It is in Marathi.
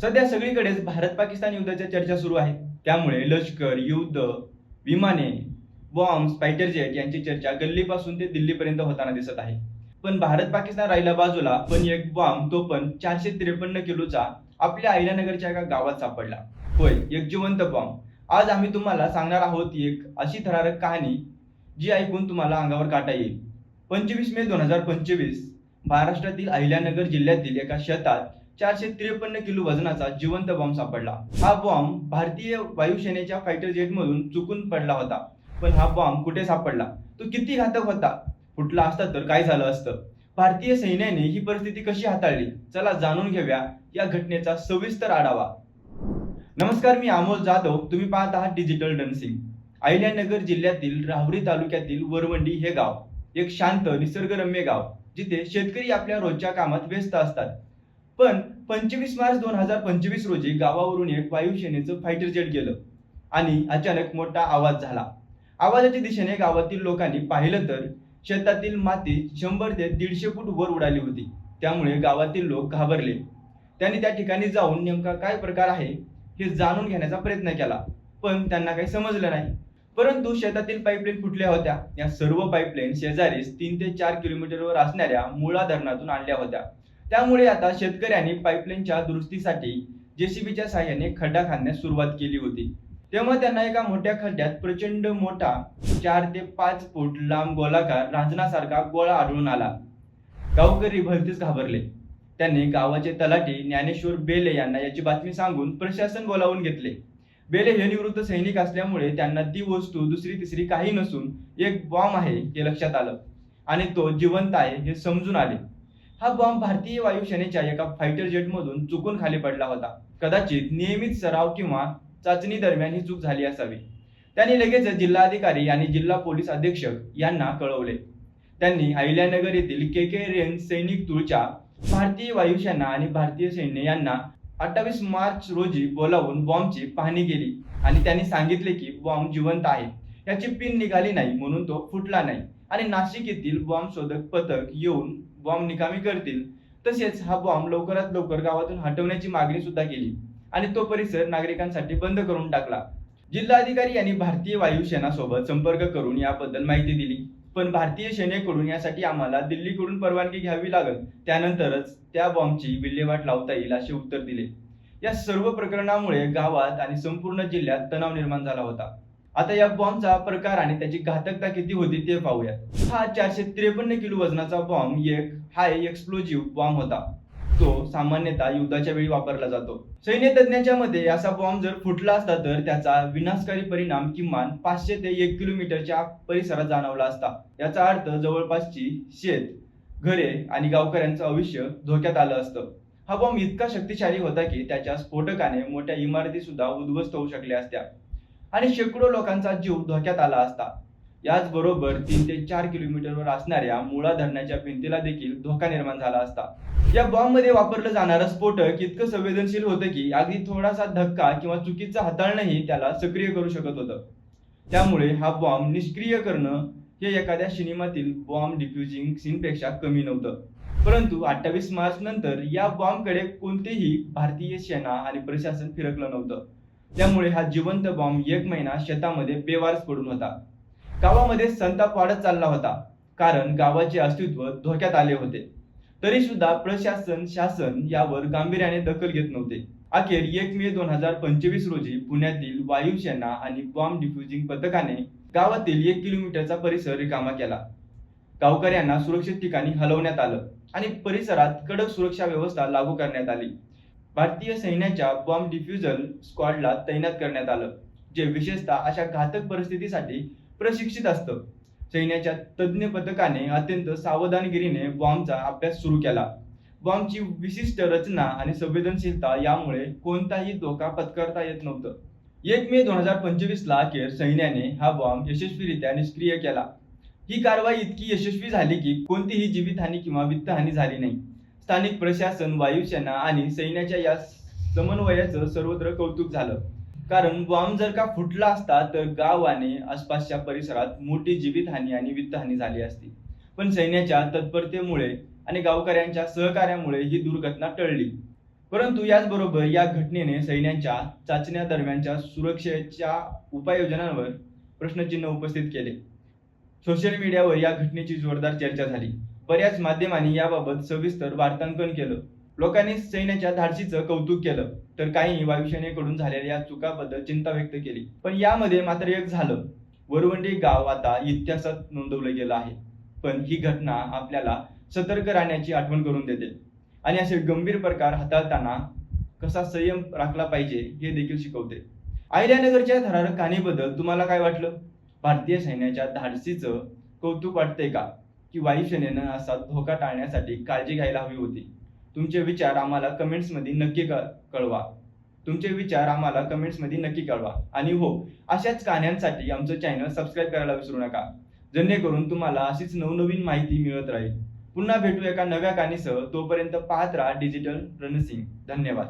सध्या सगळीकडेच भारत पाकिस्तान युद्धाच्या चर्चा सुरू आहे. त्यामुळे लष्कर युद्ध विमाने बॉम्ब फायटर जेट यांची चर्चा गल्लीपासून ते दिल्लीपर्यंत होताना दिसत आहे. पण भारत पाकिस्तान राहिला बाजूला पण एक बॉम्ब तो पण चारशे त्रेपन्न किलोचा आपल्या अहिल्यानगरच्या एका गावात सापडला. होय एक जिवंत बॉम्ब. आज आम्ही तुम्हाला सांगणार आहोत एक अशी थरारक कहाणी जी ऐकून तुम्हाला अंगावर काटा येईल. पंचवीस मे दोन हजार पंचवीस महाराष्ट्रातील अहिल्यानगर जिल्ह्यातील एका शेतात चारशे त्रेपन्न किलो वजनाचा जिवंत बॉम्ब सापडला. हा बॉम्ब भारतीय वायुसेनेच्या फायटर जेटमधून चुकून पडला होता. पण हा बॉम्ब कुठे सापडला? तो किती घातक होता? फुटला असता तर काय झालं असतं? भारतीय सैन्याने ही परिस्थिती कशी हाताळली? चला जाणून घेऊया या घटनेचा सविस्तर आढावा. नमस्कार मी अमोल जाधव. तुम्ही पाहत आहात डिजिटल डन्सिंग अहिल्यानगर जिल्ह्यातील राहुरी तालुक्यातील वरवंडी हे गाव. एक शांत निसर्गरम्य गाव जिथे शेतकरी आपल्या रोजच्या कामात व्यस्त असतात. पण पंचवीस मार्च दोन हजार पंचवीस रोजी गावावरून एक वायुसेनेचं फायटर जेट गेलं आणि अचानक मोठा आवाज झाला. आवाजाच्या दिशेने गावातील लोकांनी पाहिलं तर शेतातील माती शंभर ते दीडशे फूट वर उडाली होती. त्यामुळे गावातील लोक घाबरले. त्यांनी त्या ठिकाणी जाऊन नेमका काय प्रकार आहे हे जाणून घेण्याचा प्रयत्न केला पण त्यांना काही समजलं नाही. परंतु शेतातील पाईपलाईन फुटल्या होत्या. या सर्व पाईपलाईन शेजारीस तीन ते चार किलोमीटरवर असणाऱ्या मुळा धरणातून आणल्या होत्या. त्यामुळे आता शेतकऱ्यांनी पाईपलाईनच्या दुरुस्तीसाठी जेसीबीच्या सहाय्याने खड्डा खांदण्यास सुरुवात केली होती. तेव्हा त्यांना एका मोठ्या खड्ड्यात प्रचंड मोठा चार ते पाच फूट लांब गोलाकार रांजणासारखा गोळा आढळून आला. गावकरी भलतीच घाबरले. त्यांनी गावाचे तलाठी ज्ञानेश्वर बेले यांना याची बातमी सांगून प्रशासन बोलावून घेतले. बेले हे निवृत्त सैनिक असल्यामुळे त्यांना ती वस्तू दुसरी तिसरी काही नसून एक बॉम्ब आहे हे लक्षात आलं आणि तो जिवंत आहे हे समजून आले. हा बॉम्ब भारतीय वायुसेनेच्या एका फायटर जेटमधून चुकून खाली पडला होता. कदाचित नियमित सराव किंवा चाचणी दरम्यान ही चूक झाली असावी. त्यांनी लगेच जिल्हाधिकारी आणि जिल्हा पोलीस अधीक्षक यांना कळवले. त्यांनी अहिल्यानगर येथील के के रेंज सैनिक तुळच्या भारतीय वायुसेना आणि भारतीय सैन्य यांना अठ्ठावीस मार्च रोजी बोलावून बॉम्बची पाहणी केली आणि त्यांनी सांगितले की बॉम्ब जिवंत आहे. याची पिन निघाली नाही म्हणून तो फुटला नाही आणि नाशिक येथील बॉम्ब शोधक पथक येऊन बॉम्ब निकामी करतील. तसेच हा बॉम्ब लवकरात लवकर गावातून हटवण्याची मागणी सुद्धा केली. आणि तो परिसर नागरिकांसाठी बंद करून टाकला. जिल्हाधिकारी यांनी भारतीय वायुसेना सोबत संपर्क करून याबद्दल माहिती दिली. पण भारतीय सेनेकडून यासाठी आम्हाला दिल्लीकडून परवानगी घ्यावी लागल. त्यानंतरच त्या बॉम्बची विल्हेवाट लावता येईल असे उत्तर दिले. या सर्व प्रकरणामुळे गावात आणि संपूर्ण जिल्ह्यात तणाव निर्माण झाला होता. आता या बॉम्बचा प्रकार आणि त्याची घातकता किती होती ते पाहूया हा चारशे त्रेपन्न किलो वजनाचा बॉम्ब एक हाय एक्सप्लोजिव्ह बॉम्ब होता. तो सामान्यतः युद्धाच्या वेळी वापरला जातो. सैन्य तज्ञांच्या मते असा बॉम्ब जर फुटला असता तर त्याचा विनाशकारी परिणाम किमान पाचशे ते एक किलोमीटरच्या परिसरात जाणवला असता. याचा अर्थ जवळपासची शेत घरे आणि गावकऱ्यांचं आयुष्य धोक्यात आलं असतं. हा बॉम्ब इतका शक्तिशाली होता की त्याच्या स्फोटकाने मोठ्या इमारती सुद्धा उद्ध्वस्त होऊ शकल्या असत्या. आणि शेकडो लोकांचा जीव धोक्यात आला असता. याचबरोबर तीन ते चार किलोमीटरवर असणाऱ्या मुळा धरणाच्या भिंतीला देखील धोका निर्माण झाला असता. या बॉम्बमध्ये वापरलं जाणारं स्फोटक इतकं संवेदनशील होतं की अगदी थोडासा धक्का किंवा चुकीचं हाताळणंही त्याला सक्रिय करू शकत होतं. त्यामुळे हा बॉम्ब निष्क्रिय करणं हे एखाद्या सिनेमातील बॉम्ब डिफ्युजिंग सीनपेक्षा कमी नव्हतं. परंतु अठ्ठावीस मार्च नंतर या बॉम्बकडे कोणतेही भारतीय सेना आणि प्रशासन फिरकलं नव्हतं. त्यामुळे हा जिवंत बॉम्ब एक महिना शेतामध्ये बेवारस पडून होता. गावामध्ये संताप वाढत चालला होता कारण गावाचे अस्तित्व धोक्यात आले होते. तरी सुद्धा प्रशासन शासन यावर गांभीर्याने दखल घेत नव्हते. अखेर एक मे दोन हजार पंचवीस रोजी पुण्यातील वायुसेना आणि बॉम्ब डिफ्युजिंग पथकाने गावातील एक किलोमीटरचा परिसर रिकामा केला. गावकऱ्यांना सुरक्षित ठिकाणी हलवण्यात आलं आणि परिसरात कडक सुरक्षा व्यवस्था लागू करण्यात आली. भारतीय सैन्याच्या बॉम्ब डिफ्युजल स्क्वॉडला तैनात करण्यात आलं जे विशेषतः अशा घातक परिस्थितीसाठी प्रशिक्षित असतं. सैन्याच्या तज्ज्ञ पथकाने अत्यंत सावधानगिरीने बॉम्बचा अभ्यास सुरू केला. बॉम्बची विशिष्ट रचना आणि संवेदनशीलता यामुळे कोणताही धोका पत्करता येत नव्हतं. एक मे दोन हजार पंचवीसला अखेर सैन्याने हा बॉम्ब यशस्वीरित्या निष्क्रिय केला. ही कारवाई इतकी यशस्वी झाली की कोणतीही जीवितहानी किंवा वित्तहानी झाली नाही. स्थानिक प्रशासन वायुसेना आणि सैन्याच्या या समन्वयाचं सर्वत्र कौतुक झालं. कारण बॉम्ब जर का फुटला असता तर गाव आणि आसपासच्या परिसरात मोठी जीवितहानी आणि वित्तहानी झाली असती. पण सैन्याच्या तत्परतेमुळे आणि गावकऱ्यांच्या सहकार्यामुळे ही दुर्घटना टळली. परंतु याचबरोबर या घटनेने सैन्याच्या चाचण्या दरम्यानच्या सुरक्षेच्या उपाययोजनांवर प्रश्नचिन्ह उपस्थित केले. सोशल मीडियावर या घटनेची जोरदार चर्चा झाली. बऱ्याच माध्यमांनी याबाबत सविस्तर वार्तांकन केलं. लोकांनी सैन्याच्या धाडसीचं कौतुक केलं तर काही वायुसेनेकडून झालेल्या या चुकाबद्दल चिंता व्यक्त केली. पण यामध्ये मात्र एक झालं. वरवंडी गाव आता इतिहासात नोंदवलं गेलं आहे. पण ही घटना आपल्याला सतर्क राहण्याची आठवण करून देते. आणि असे गंभीर प्रकार हाताळताना कसा संयम राखला पाहिजे हे देखील शिकवते. अहिल्यानगरच्या थरार कहाणीबद्दल तुम्हाला काय वाटलं? भारतीय सैन्याच्या धाडसीचं कौतुक वाटतंय का? की वायुसेनेनं असा धोका टाळण्यासाठी काळजी घ्यायला हवी होती. तुमचे विचार आम्हाला कमेंट्समध्ये नक्की क- कळवा. तुमचे विचार आम्हाला कमेंट्समध्ये नक्की कळवा. आणि हो अशाच कहाण्यांसाठी आमचं चॅनल सबस्क्राईब करायला विसरू नका. जेणेकरून तुम्हाला अशीच नवनवीन माहिती मिळत राहील. पुन्हा भेटू एका नव्या कहाणीसह तोपर्यंत पाहत राहा डिजिटल रणसिंग. धन्यवाद.